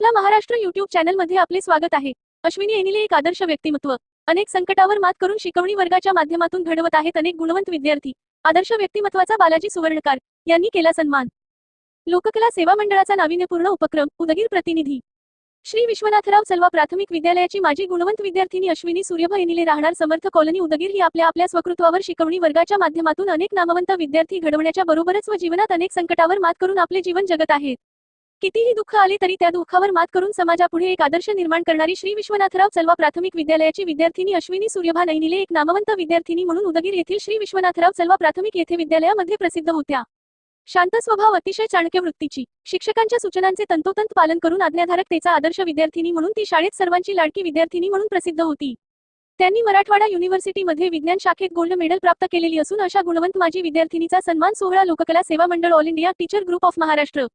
आपला महाराष्ट्र युट्यूब चॅनलमध्ये आपले स्वागत आहे. अश्विनी एनिले एक आदर्श व्यक्तिमत्व. अनेक संकटावर मात करून शिकवणी वर्गाच्या माध्यमातून घडवत आहेत अनेक गुणवंत विद्यार्थी. आदर्श व्यक्तिमत्वाचा बालाजी सुवर्णकार यांनी केला सन्मान. लोककला सेवा मंडळाचा नाविन्यपूर्ण उपक्रम उदगीर प्रतिनिधी. श्री विश्वनाथराव सलवा प्राथमिक विद्यालयाची माजी गुणवंत विद्यार्थिनी अश्विनी सूर्यभ एनिले राहणार समर्थ कॉलनी उदगीर ही आपल्या आपल्या स्वकृत्वावर शिकवणी वर्गाच्या माध्यमातून अनेक नामवंत विद्यार्थी घडवण्याच्या बरोबरच व जीवनात अनेक संकटावर मात करून आपले जीवन जगत आहेत. कितीही दुःख आले तरी त्या दुःखावर मात करून समाजापुढे एक आदर्श निर्माण करणारी श्री विश्वनाथराव चलवा प्राथमिक विद्यालयाची विद्यार्थिनी अश्विनी सूर्यभा नैनिले एक नामवंत विद्यार्थिनी म्हणून उदगीर येथील श्री विश्वनाथराव चलवा प्राथमिक येथे विद्यालयामध्ये प्रसिद्ध होत्या. शांत स्वभाव अतिशय चाणक्य वृत्तीची. शिक्षकांच्या सूचनांचे तंतोतंत पालन करून आज्ञाधारकतेचा आदर्श विद्यार्थिनी म्हणून ती शाळेत सर्वांची लाडकी विद्यार्थिनी म्हणून प्रसिद्ध होती. त्यांनी मराठवाडा युनिव्हर्सिटीमध्ये विज्ञान शाखेत गोल्ड मेडल प्राप्त केलेली असून अशा गुणवंत माजी विद्यार्थिनीचा सन्मान सोहळा लोककला सेवा मंडळ all India teacher group of Maharashtra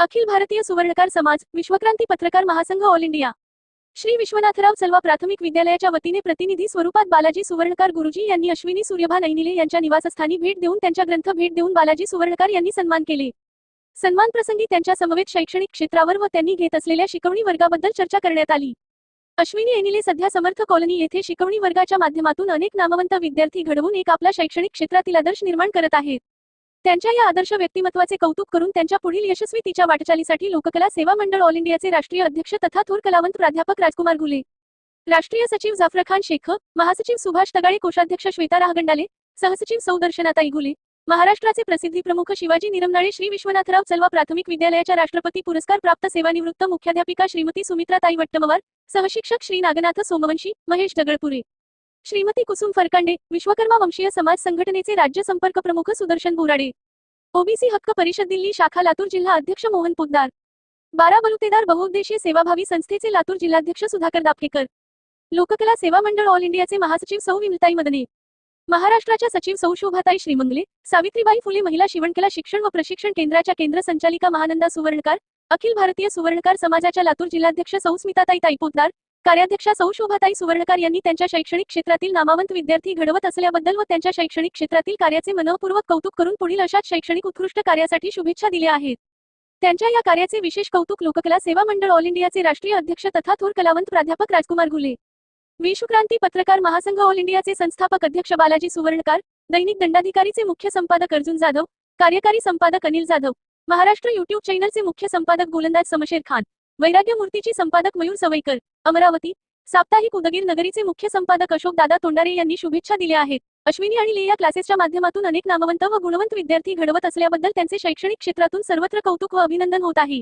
Akhil Bharatiya Suvarnakar Samaj Vishwakranti पत्रकार महासंघ ऑल इंडिया. श्री विश्वनाथराव चलवा प्राथमिक विद्यालयाच्या वतीने प्रतिनिधी स्वरूपात बालाजी सुवर्णकार गुरुजी यांनी अश्विनी सूर्यभा नैनिले यांच्या निवासस्थानी भेट देऊन त्यांच्या ग्रंथ भेट देऊन बालाजी सुवर्णकार यांनी सन्मान केले. सन्मान प्रसंगी त्यांच्या समवेत शैक्षणिक क्षेत्रावर व त्यांनी घेत असलेल्या शिकवणी वर्गाबद्दल चर्चा करण्यात आली. अश्विनी एनिले सध्या समर्थ कॉलनी येथे शिकवणी वर्गाच्या माध्यमातून अनेक नामवंत विद्यार्थी घडवून एक आपला शैक्षणिक क्षेत्रातील आदर्श निर्माण करत आहेत. त्यांच्या या आदर्श व्यक्तिमत्वाचे कौतुक करून त्यांच्या पुढील यशस्वी तिच्या वाटचालीसाठी लोककला सेवा मंडळ ऑल इंडियाचे राष्ट्रीय अध्यक्ष तथा थोर कलावंत प्राध्यापक राजकुमार घुले. राष्ट्रीय सचिव जाफर खान शेख महासचिव सुभाष तगाळे कोषाध्यक्ष श्वेता राहगंडाले सहसचिव सौदर्शनाताई गुले घुले महाराष्ट्राचे प्रसिद्धी प्रमुख शिवाजी निरमनाळे श्री विश्वनाथराव चलवा प्राथमिक विद्यालयाच्या राष्ट्रपती पुरस्कार प्राप्त सेवानिवृत्त मुख्याध्यापिका श्रीमती सुमित्राताई वट्टमवार सहशिक्षक श्री नागनाथ सोमवंशी महेश दगडपुरे. श्रीमती कुसुम फरकांडे विश्वकर्मा वंशीय समाज संघटनेचे राज्य संपर्क प्रमुख सुदर्शन बोराडे. ओबीसी हक्क परिषद दिल्ली शाखा लातूर जिल्हा अध्यक्ष मोहन पोद्दार बारा बलुतेदार बहुउद्देशीय सेवाभावी संस्थेचे लातूर जिल्हाध्यक्ष सुधाकर दापकेकर. लोककला सेवा मंडळ ऑल इंडियाचे महासचिव सौ विमलताई मदने. महाराष्ट्राच्या सचिव सौ शोभाताई श्रीमंगले सावित्रीबाई फुले महिला शिवणकला शिक्षण व प्रशिक्षण केंद्राच्या केंद्र संचालिका महानंदा सुवर्णकार अखिल भारतीय सुवर्णकार समाजाच्या लातूर जिल्हाध्यक्ष सौ स्मिताताई ताईपोतदार कार्याध्यक्षा सौ शोभाताई सुवर्णकार यांनी त्यांच्या शैक्षणिक क्षेत्रातील नामावंत विद्यार्थी घडवत असल्याबद्दल व त्यांच्या शैक्षणिक क्षेत्रातील कार्याचे मनपूर्वक कौतुक करून पुढील अशाच शैक्षणिक उत्कृष्ट कार्यासाठी शुभेच्छा दिल्या आहेत. त्यांच्या या कार्याचे विशेष कौतुक लोककला सेवा मंडळ ऑल इंडियाचे राष्ट्रीय अध्यक्ष तथा थोर कलावंत प्राध्यापक राजकुमार घुले. विश्वक्रांती पत्रकार महासंघ ऑल इंडियाचे संस्थापक अध्यक्ष बालाजी सुवर्णकार दैनिक दंडाधिकारीचे मुख्य संपादक अर्जुन जाधव कार्यकारी संपादक अनिल जाधव महाराष्ट्र युट्यूब चॅनलचे मुख्य संपादक गोलंदाज समशेर खान वैराग्य मूर्तीची संपादक मयूर सवयकर अमरावती साप्ताहिक उदगीर नगरीचे मुख्य संपादक अशोक दादा तोंडारे यांनी शुभेच्छा दिल्या आहेत. अश्विनी आणि ले या क्लासेसच्या माध्यमातून अनेक नामवंत व गुणवंत विद्यार्थी घडवत असल्याबद्दल त्यांचे शैक्षणिक क्षेत्रातून सर्वत्र कौतुक व अभिनंदन होत आहे.